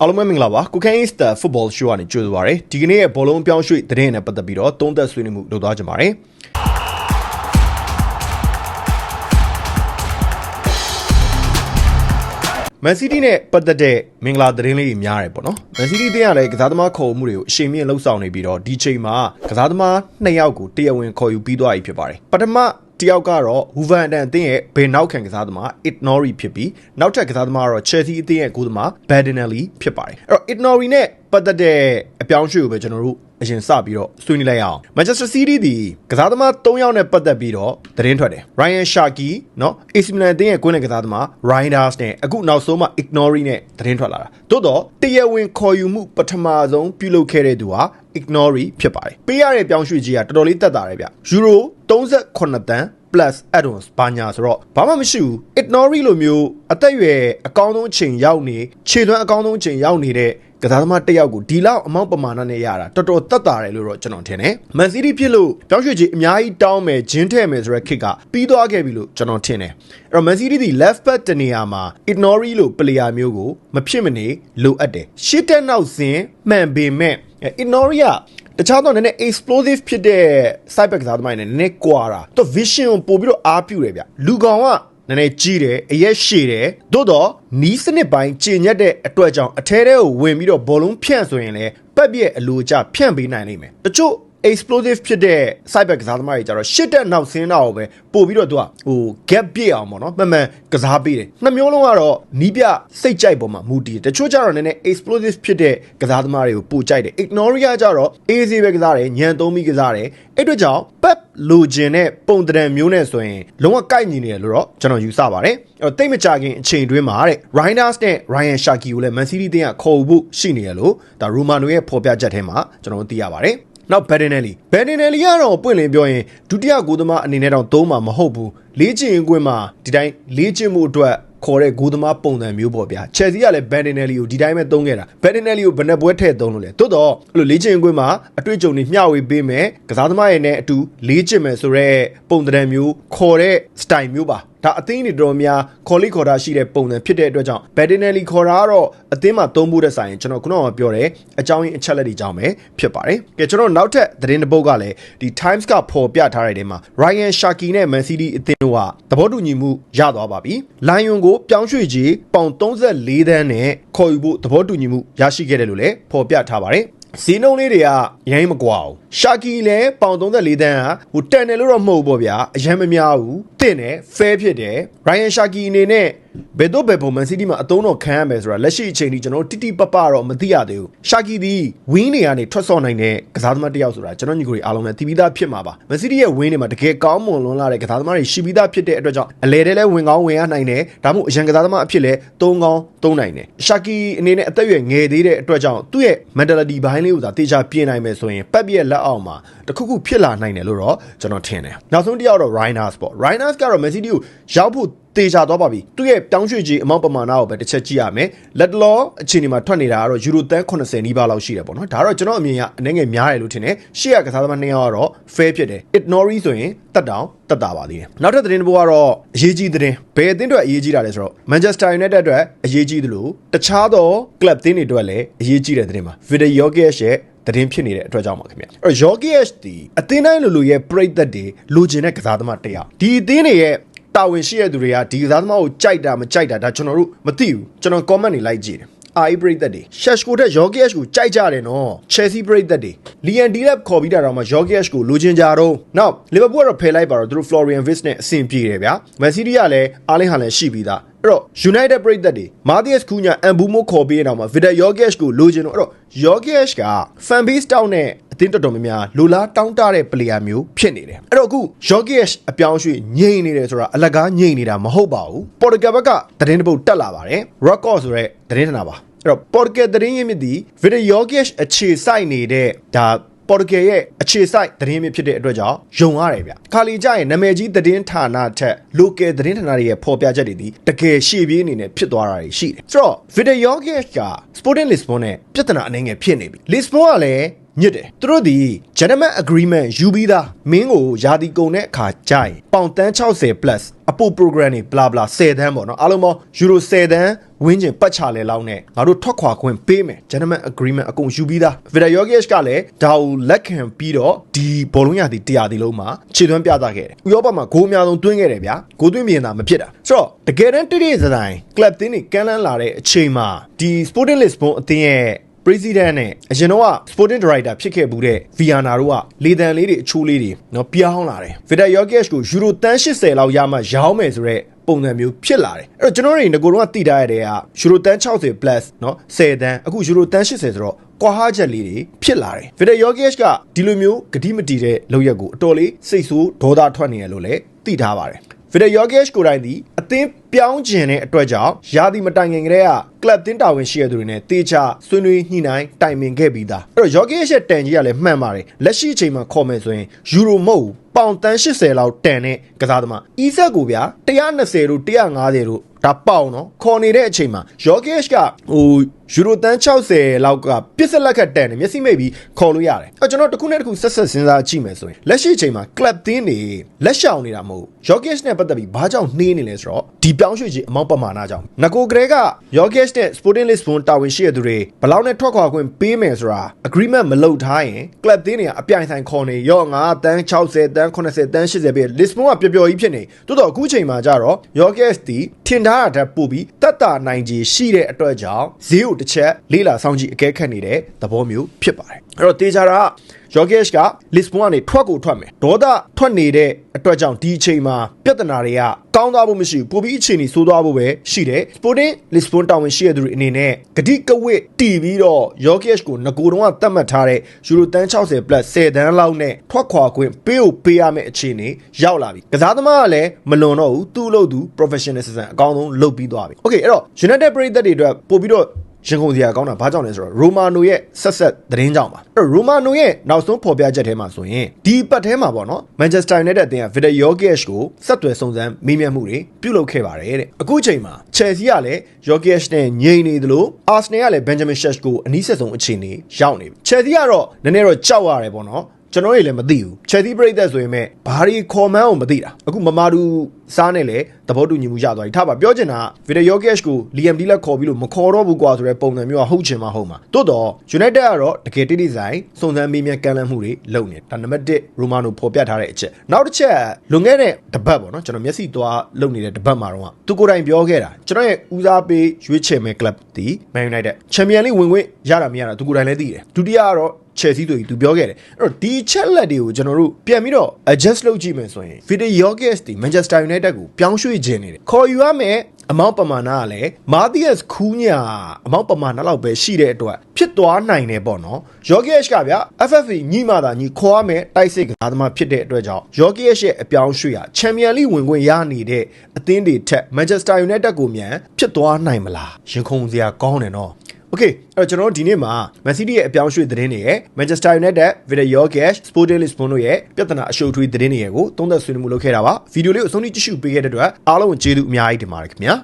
အားလုံးပဲမင်္ဂလာပါကိုကန်အစ်တာဖုတ်ဘောရှိုးကနေကြိုဆိုပါရစေဒီကနေ့ရဲ့ဘောလုံးအပြောင်းရွှေ့သတင်းနဲ့ပတ်သက်ပြီးတော့သုံးသက်ဆွေးနွေးမှုလုပ်သွားကြပါမယ်မန်စီးတီးနဲ့ပတ်သက်တဲ့မင်္ဂလာသတင်းလေးတွေများတယ်ပေါ့နော်မန်စီးတီးတင်းရလည်းကစားသမားခေါ်မှုတွေကိုအရှိန်မြင့်လှုပ်ဆောင်နေပြီးတော့ဒီချိန်မှာကစားသမားနှစ်ယောက်ကိုတရားဝင်ခေါ်ယူပြီးသွားပြီဖြစ်ပါတယ်ပထမ တယောက်ကတော့ဟူဗန်အတန်အသင်းရဲ့ဘေနောက်ခံကစားသမား Ignori ဖြစ်ပြီးနောက်ထပ်ကစားသမားကတော့ Chelsea အသင်းရဲ့ဂိုးသမား Badinelli ဖြစ်ပါတယ်အဲ့တော့ Ignori နဲ့ပတ်သက်တဲ့အပြောင်းအရွှေ့ကိုပဲကျွန်တော်တို့ အရင်စပြီးတော့ဆွေးနွေးလိုက်ရအောင် Manchester City ဒီကစားသမား၃ယောက်နဲ့ပတ်သက်ပြီးတော့သတင်းထွက်တယ် Ryan Shaki เนาะ AC Milan အသင်းရဲ့ကွင်းလယ်ကစားသမား Reinders နဲ့အခုနောက်ဆုံးမှ Ignori နဲ့သတင်းထွက်လာတာသို့တော့တရားဝင်ခေါ်ယူမှုပထမဆုံးပြုလုပ်ခဲ့တဲ့သူဟာ Ignori ဖြစ်ပါတယ်ပေးရတဲ့ပြောင်းရွှေ့ကြီးကတော်တော်လေးတက်တာတယ်ဗျ Euro 38တန်း plus add-ons ဘာညာဆိုတော့ဘာမှမရှိဘူး ignore လိုမျိုးအသက်အရွယ်အကောင်းဆုံးအချိန်ရောက်နေခြေသွမ်းအကောင်းဆုံးအချိန်ရောက်နေတဲ့ ကစားသမားတစ်ယောက်ကိုဒီလောက်အမောက်ပမာဏနဲ့ရတာတော်တော်တက်တာတယ်လို့တော့ကျွန်တော်ထင်တယ်။ Man City ဖြစ်လို့ပြောင်းရွှေ့ကြီးအများကြီးတောင်းမယ်ဂျင်းထဲ့မယ်ဆိုတဲ့ခစ်ကပြီးသွားခဲ့ပြီလို့ကျွန်တော်ထင်တယ်။အဲ့တော့ Man City ဒီ left back တနေရာမှာ ignore လို့ player မျိုးကိုမဖြစ်မနေလိုအပ်တယ်။ရှစ်တက်နောက်စင်မှန်ပေမဲ့ ignore ကတခြားတော့နည်းနည်း explosive ဖြစ်တဲ့ side back ကစားသမားတွေနဲ့နည်းနည်းကွာတာသူ vision ကိုပို့ပြီးတော့အားပြုတယ်ဗျလူကောင်က နည်းနည်းကြီးတယ်အရက်ရှည်တယ်သို့တော့နီးစနစ်ပိုင်းကျင်ညက်တဲ့အတွက်ကြောင့်အထဲထဲကိုဝင်ပြီးတော့ဘောလုံးဖြန့်ဆိုရင်လည်းပတ်ပြည့်အလိုကျဖြန့်ပေးနိုင်လိမ့်မယ်တချို့ explosive ဖြစ်တဲ့ side back ကစားသမားတွေကြတော့ရှစ်တက်နောက်ဆင်းတာကိုပဲပို့ပြီးတော့သူကဟို gap ပြည့်အောင်ပေါ့နော်မှန်မှန်ကစားပေးတယ်နှစ်မျိုးလုံးကတော့နီးပြစိတ်ကြိုက်ပေါ်မှာမူတည်တယ်တချို့ကြတော့နည်းနည်း explosive ဖြစ်တဲ့ကစားသမားတွေကိုပို့ကြိုက်တယ် ignoria ကြတော့ easy ပဲကစားတယ်ညံသုံးပြီးကစားတယ်အဲ့အတွက်ကြောင့် pep လိုချင်တဲ့ပုံတံမျိုးနဲ့ဆိုရင်လုံးဝကိုက်ညီနေတယ်လို့တော့ကျွန်တော်ယူဆပါတယ်အဲ့တော့တိတ်မကြခင်အချိန်တွင်းမှာတဲ့ Reinders နဲ့ Ryan Shaki ကိုလည်း Man City တင်းကခေါ်ဖို့ရှိနေရလို့ဒါ Romano ရဲ့ဖော်ပြချက်ထဲမှာကျွန်တော်တို့သိရပါတယ် နောက် Bedinelli Bedinelli ကတော့ပွင့်လင်းပြောရင်ဒုတိယဂိုးသမားအနေနဲ့တော့သုံးမှာမဟုတ်ဘူးလေ့ကျင့်ကွင်းမှာဒီတိုင်းလေ့ကျင့်မှုအတွက်ခေါ်တဲ့ဂိုးသမားပုံစံမျိုးပေါ့ဗျာ။ Chelsea ကလည်း Bedinelli ကိုဒီတိုင်းပဲသုံးခဲ့တာ။ Bedinelli ကိုဘယ်နှပွဲထည့်သုံးလို့လဲ။တိုးတော့အဲ့လိုလေ့ကျင့်ကွင်းမှာအတွေ့အကြုံတွေမျှဝေပေးမယ်။ကစားသမားရဲ့နဲ့အတူလေ့ကျင့်မယ်ဆိုတော့ပုံစံမျိုးခေါ်တဲ့ style မျိုးပါ။ဒါအသင်းတွေတော်တော်များခေါ်လိခေါ်တာရှိတဲ့ပုံစံဖြစ်တဲ့အတွက်ကြောင့် Bedinelli ခေါ်တာကတော့အသင်းမှာသုံးဖို့တဲ့ဆိုင်ကျွန်တော်ခုနကပြောတယ်အကြောင်းရင်းအချက်လက်တွေကြောင့်ပဲဖြစ်ပါတယ်။ကဲကျွန်တော်နောက်ထပ်သတင်းတစ်ပုဒ်ကလည်းဒီ Times ကဖော်ပြထားတဲ့နေရာမှာ Ryan Shaki နဲ့ Man City အသင်းတို့ကသဘောတူညီမှုရသွားပါပြီ။ Lion ကိုပြောင်းရွှေ့ကြီးပေါင်34သန်းနဲ့ခေါ်ယူဖို့သဘောတူညီမှုရရှိခဲ့တယ်လို့လည်းဖော်ပြထားပါတယ်။ စီနှုံးလေးတွေကရိုင်းမကွာဘူးရှာကီလည်းပေါင်34တန်းဟာဟိုတန်တယ်လို့တော့မဟုတ်ဘူးပေါ့ဗျာအရင်မများဘူးတင့်တယ်ဖဲဖြစ်တယ်ရိုင်ယန်ရှာကီအနေနဲ့ ဘယ်တော့ဘယ်ပုံမန်စီးတီးမှာအသုံးတော်ခံရမယ်ဆိုတာလက်ရှိအချိန်ထိကျွန်တော်တိတိပပတော့မသိရသေးဘူးရှာကီဒီဝင်းတွေကနေထွက်ဆော့နိုင်တဲ့ကစားသမားတစ်ယောက်ဆိုတာကျွန်တော်ညီကိုတွေအားလုံးလည်းသိပြီးသားဖြစ်မှာပါမန်စီးတီးရဲ့ဝင်းတွေမှာတကယ်ကောင်းမွန်လွန်းလာတဲ့ကစားသမားတွေရှိပြီးသားဖြစ်တဲ့အတွက်ကြောင့်အလဲတဲလဲဝင်ကောင်းဝင်ရနိုင်တယ်ဒါမှမဟုတ်အရန်ကစားသမားအဖြစ်လဲသုံးကောင်းသုံးနိုင်တယ်ရှာကီအနေနဲ့အသက်အရွယ်ငယ်သေးတဲ့အတွက်ကြောင့်သူ့ရဲ့ mentality ဘိုင်းလေးကိုသာတေချာပြင်နိုင်မယ်ဆိုရင်ပတ်ပြည့်လက်အောက်မှာတခုခုဖြစ်လာနိုင်တယ်လို့တော့ကျွန်တော်ထင်တယ်နောက်ဆုံးတစ်ယောက်တော့ Rhinos ပေါ့ Rhinos ကတော့ Man City ကိုရောက်ဖို့ တေချာသွားပါပြီသူ့ရဲ့ပြောင်းရွှေ့ခြင်းအမောက်ပမာဏကိုပဲတစ်ချက်ကြည့်ရမယ်လက်တလောအခြေအနေမှာထွက်နေတာကတော့ယူရိုတန်း80နီးပါးလောက်ရှိတယ်ပေါ့နော်ဒါတော့ကျွန်တော်အမြင်ကအနည်းငယ်များတယ်လို့ထင်တယ်ရှေ့ကကစားသမားနှစ်ယောက်ကတော့ fair ဖြစ်တယ် ignore ဆိုရင်တက်တောင်တက်တာပါသေးတယ်နောက်ထပ်သတင်းတစ်ပုဒ်ကတော့အရေးကြီးသတင်းဘယ်အသင်းအတွက်အရေးကြီးတာလဲဆိုတော့ Manchester United အတွက်အရေးကြီးသလိုတခြားသော club သင်းတွေအတွက်လည်းအရေးကြီးတဲ့သတင်းပါ Vidal Jokic ရဲ့တည်င်းဖြစ်နေတဲ့အတွက်ကြောင့်ပါခင်ဗျအဲ့တော့ Jokic ဒီအသင်းတိုင်းလူလူရဲ့ပြိသက်တွေလိုချင်တဲ့ကစားသမားတစ်ယောက်ဒီအသင်းတွေရဲ့ တာဝန်ရှိတဲ့သူတွေကဒီကစားသမားကိုကြိုက်တာမကြိုက်တာဒါကျွန်တော်တို့မသိဘူးကျွန်တော် comment တွေလိုက်ကြည့်တယ်အာအီပရိသတ်တွေရှက်ရှ်ကိုတဲ့ Jokic ကိုကြိုက်ကြတယ်နော် Chelsea ပရိသတ်တွေ Lian Delap ခေါ်ပြီးတာတော့မှ Jokic ကိုလိုချင်ကြတော့နောက် Liverpool ကတော့ဖယ်လိုက်ပါတော့သူတို့ Florian Wirtz နဲ့အဆင်ပြေတယ်ဗျာ Man City ကလည်းအားလင်းဟာလည်းရှိပြီးသား အဲ့တော့ United ပရိသတ်တွေ Matthias Cunha အန်ဘူမိုခေါ်ပြီးတော့မှ Vidal Jokic ကိုလိုချင်တော့အဲ့တော့ Jokic က fan base တောင်းတဲ့အသင်းတော်တော်များများလိုလားတောင်းတတဲ့ player မျိုးဖြစ်နေတယ်အဲ့တော့အခု Jokic အပြောင်းရွှေ့ငြိမ်နေတယ်ဆိုတာအလကားငြိမ်နေတာမဟုတ်ပါဘူး Portugal ဘက်ကသတင်းတစ်ပုဒ်တက်လာပါတယ် Record ဆိုတဲ့သတင်းထနာပါအဲ့တော့ Portugal သတင်းရင်းမြစ်ဒီ Vidal Jokic အခြေစိုက်နေတဲ့ဒါ ပေါ်တဂယ်ရဲ့အခြေစိုက်သတင်းမြစ်ဖြစ်တဲ့အတွက်ကြောင့်ယုံရတယ်ဗျခါလီကြရဲ့နာမည်ကြီးသတင်းဌာနထက် local သတင်းဌာနတွေရဲ့ဖော်ပြချက်တွေဒီတကယ်ရှေ့ပြေးအနေနဲ့ဖြစ်သွားတာတွေရှိတယ်ဆိုတော့ Vidal Jokic က Sporting Lisbon နဲ့ပြဿနာအနေငယ်ဖြစ်နေပြီ Lisbon ကလည်းညစ်တယ်သူတို့ဒီ gentleman agreement ယူပြီးသားမင်းကိုယာတီကုန်တဲ့အခါကြိုင်ပေါင်တန်း60 plus အပို program တွေ bla bla 10တန်းပေါ့နော်အားလုံးပေါင်း euro 10တန်း ဝင်းကျင်ပတ်ချလဲလောက်နဲ့ငါတို့ထွက်ခွာခွင့်ပေးမယ် gentleman agreement အကုန်ယူပြီးသား Vida Jokic ကလည်းဒါကိုလက်ခံပြီးတော့ဒီဘောလုံးရသည်တရားဒီလုံးမှာခြေသွမ်းပြသခဲ့တယ်ဥရောပမှာဂိုးအများဆုံးတွင်းခဲ့တယ်ဗျာဂိုးသွင်းမြင်တာမဖြစ်တာဆိုတော့တကယ်တမ်းတိတိစတိုင်း club တင်းတွေကမ်းလန်းလာတဲ့အချိန်မှာဒီ Sporting Lisbon အသင်းရဲ့ president နဲ့အရင်တော့ sporting director ဖြစ်ခဲ့ဘူးတဲ့ Viana တို့ကလေတံလေးတွေအချိုးလေးတွေနော်ပြောင်းလာတယ် Vida Jokic ကိုယူရိုတန်း80လောက်ရမှရောင်းမယ်ဆိုတော့ ပုံစံမျိုးဖြစ်လာတယ်အဲ့တော့ကျွန်တော်တို့ငကိုတော့တိထားရတဲ့ကယူရိုတန်း60 plus เนาะ10တန်းအခုယူရိုတန်း80ဆိုတော့ကွာဟာချက်လေးတွေဖြစ်လာတယ်ဗီဒီယိုဂက်စ်ကဒီလိုမျိုးဂတိမတီတဲ့လောက်ရက်ကိုအတော်လေးစိတ်ဆိုးဒေါသထွက်နေရလို့လည်းသိထားပါတယ် ဗီဒီယိုဂက်စ်ကိုယ်တိုင်ဒီအသင်းပြောင်းကျင်တဲ့အတွက်ကြောင့်ယာဒီမတိုင်ခင်ကတည်းကကလပ်တင်းတာဝန်ရှိရသူတွေနဲ့တေချာဆွေးနွေးညှိနှိုင်းတိုင်ပင်ခဲ့ပြီးသားအဲ့တော့ယောဂက်ရဲ့တန်ကြီးကလည်းမှန်ပါတယ်လက်ရှိအချိန်မှာခေါ်မယ်ဆိုရင်ယူရိုမုတ်ပေါင်တန်း80လောက်တန်တဲ့ကစားသမားအီဇက်ကိုဗျာ120တို့150တို့ဒါပေါင်နော်ခေါ်နေတဲ့အချိန်မှာယောဂက်ကဟိုယူရိုတန်း60လောက်ကပစ်စလက်ခတ်တန်တယ်မျက်စိမိတ်ပြီးခေါ်လို့ရတယ်အဲကျွန်တော်တစ်ခုနဲ့တစ်ခုဆက်ဆက်စဉ်းစားကြည့်မယ်ဆိုရင်လက်ရှိအချိန်မှာ club တင်းနေလက်ရှောင်နေတာမဟုတ်ယောဂက်နဲ့ပတ်သက်ပြီးဘာကြောင့်နှေးနေလဲဆိုတော့ဒီပြောင်းရွှေ့ခြင်းအမောက်ပမာဏကြောင့်ငကိုကလေးကယောဂက်နဲ့ Sporting Lisbon တာဝန်ရှိရသူတွေဘယ်လောက်နဲ့ထွက်ခွာခွင့်ပေးမယ်ဆိုတာ agreement မလုပ်ထားရင် club တင်းတွေကအပြိုင်ဆိုင်ခေါ်နေရော့9တန်း60တန်း80တန်း80ပဲ Lisbon ကပျော်ပျော်ကြီးဖြစ်နေတိုးတော့အခုချိန်မှာကြတော့ယောဂက်တီထင်ထားတာတက်ပို့ပြီးတက်တာနိုင်ကြီးရှိတဲ့အတွက်ကြောင့်ဈေးကိုတစ်ချက်လေးလာဆောင်ကြည့်အကဲခတ်နေတဲ့သဘောမျိုးဖြစ်ပါတယ်အဲ့တော့တေချာတာယောဂက်ကလစ်ဘွန်ကနေထွက်ကိုထွက်မယ်ဒေါသထွက်နေတဲ့အတွက်ကြောင့်ဒီအချိန်မှာပြဿနာတွေကကောင်းသွားဖို့မရှိဘူးပိုပြီးအချိန်ကြီးဆိုးသွားဖို့ပဲရှိတယ်စပိုတင်လစ်ဘွန်တာဝန်ရှိရသူတွေအနေနဲ့ဂတိကဝစ်တီပြီးတော့ယောဂက်ကိုငကိုတုံးကတတ်မှတ်ထားတဲ့ယူရိုတန်း60 plus 10တန်းလောက်နဲ့ထွက်ခွာခွင့်ပေးဖို့ပေးရမယ့်အခြေအနေရောက်လာပြီကစားသမားကလည်းမလွန်တော့ဘူးသူ့လို့သူ professional ဆန်ဆန်အကောင်းဆုံးလုပ်ပြီးသွားပြီ okay အဲ့တော့ United ပရိသတ်တွေအတွက်ပို့ပြီးတော့ ရင်ကုန်စရာကောင်းတာဘာကြောင့်လဲဆိုတော့ရိုမာနိုရဲ့ဆက်ဆက်သတင်းကြောင့်ပါအဲ့တော့ရိုမာနိုရဲ့နောက်ဆုံးဖော်ပြချက်ထဲမှာဆိုရင်ဒီပတ်ထဲမှာပေါ့နော်မန်ချက်စတာယူနိုက်တက်အသင်းကဗီဒယောဂက်ကိုဆက်သွယ်စုံစမ်းမေးမြန်းမှုတွေပြုလုပ်ခဲ့ပါတယ်တဲ့အခုချိန်မှာချယ်ဆီကလည်းယောဂက်နဲ့ငြိမ်နေသလိုအာဆနယ်ကလည်းဘန်ဂျမင်ရှက်ကိုအနီးဆက်ဆုံးအခြေအနေရောက်နေပြီချယ်ဆီကတော့နည်းနည်းတော့ကြောက်ရတယ်ပေါ့နော် ကျွန်တော်တွေလည်းမသိဘူးချယ်ဆီပရိသတ်ဆိုရင်မဲ့ဘာရီခေါ်မန်းကိုမသိတာအခုမမာဒူစားနဲ့လည်းသဘောတူညီမှုရသွားပြီထားပါပြောချင်တာဗီဒီယိုဂက်ကိုလီယမ်ဒီလက်ခေါ်ပြီးလို့မခေါ်တော့ဘူးကွာဆိုတဲ့ပုံစံမျိုးကဟုတ်ချင်မှဟုတ်မှာတိုးတော့ United ကတော့တကယ်တိတိဆိုင်စုံစမ်းမေးမြန်းကမ်းလှမ်းမှုတွေလုပ်နေဒါနံပါတ်1ရိုမာနိုဖော်ပြထားတဲ့အချက်နောက်တစ်ချက်လွန်ခဲ့တဲ့တပတ်ပေါ့နော်ကျွန်တော်မျက်စိသွားလုပ်နေတဲ့တပတ်မှာတော့သူကိုယ်တိုင်ပြောခဲ့တာကျွန်တော်ရဲ့ဦးစားပေးရွေးချယ်မဲ့ club ဒီ Man United Champions League ဝင်ခွင့်ရတာမရတာသူကိုယ်တိုင်လည်းသိတယ်ဒုတိယကတော့ Chelsea ဆိုပြီးသူပြောခဲ့တယ်အဲ့တော့ဒီချက်လက်တွေကိုကျွန်တော်တို့ပြန်ပြီးတော့ adjust လုပ်ကြည့်မယ်ဆိုရင် Vidi Jokic ဒီ Manchester United ကိုပြောင်းရွှေ့ခြင်းနေတယ်ခေါ်ယူရမယ်အမောက်ပမာဏကလည်းမာသီယက်ခူးညာအမောက်ပမာဏလောက်ပဲရှိတဲ့အတွက်ဖြစ်သွားနိုင်တယ်ပေါ့နော်ယောဂီယက်ကဗျာ FFP ညီမသာညီခေါ်ရမယ်တိုက်စစ်ကစားသမားဖြစ်တဲ့အတွက်ကြောင့်ယောဂီယက်ရဲ့အပြောင်းရွှေ့ဟာချန်ပီယံလိဝင်ခွင့်ရနေတဲ့အသင်းတွေထက် Manchester United ကိုမြန်ဖြစ်သွားနိုင်မလားရင်ခုန်စရာကောင်းတယ်နော် Okay အဲ့တော့ကျွန်တော်တို့ဒီနေ့မှာ Man City ရဲ့အပြောင်းရွှေ့သတင်းတွေရဲ့ Manchester United, Video Cash, Sporting Lisbon တို့ရဲ့ပြဿနာအရှုပ်ထွေးသတင်းတွေကိုသုံးသပ်ဆွေးနွေးမှုလုပ်ခဲ့တာပါဗီဒီယိုလေးကိုအဆုံးထိကြည့်ရှုပေးခဲ့တဲ့အတွက်အားလုံးကိုကျေးဇူးအများကြီးတင်ပါတယ်ခင်ဗျာ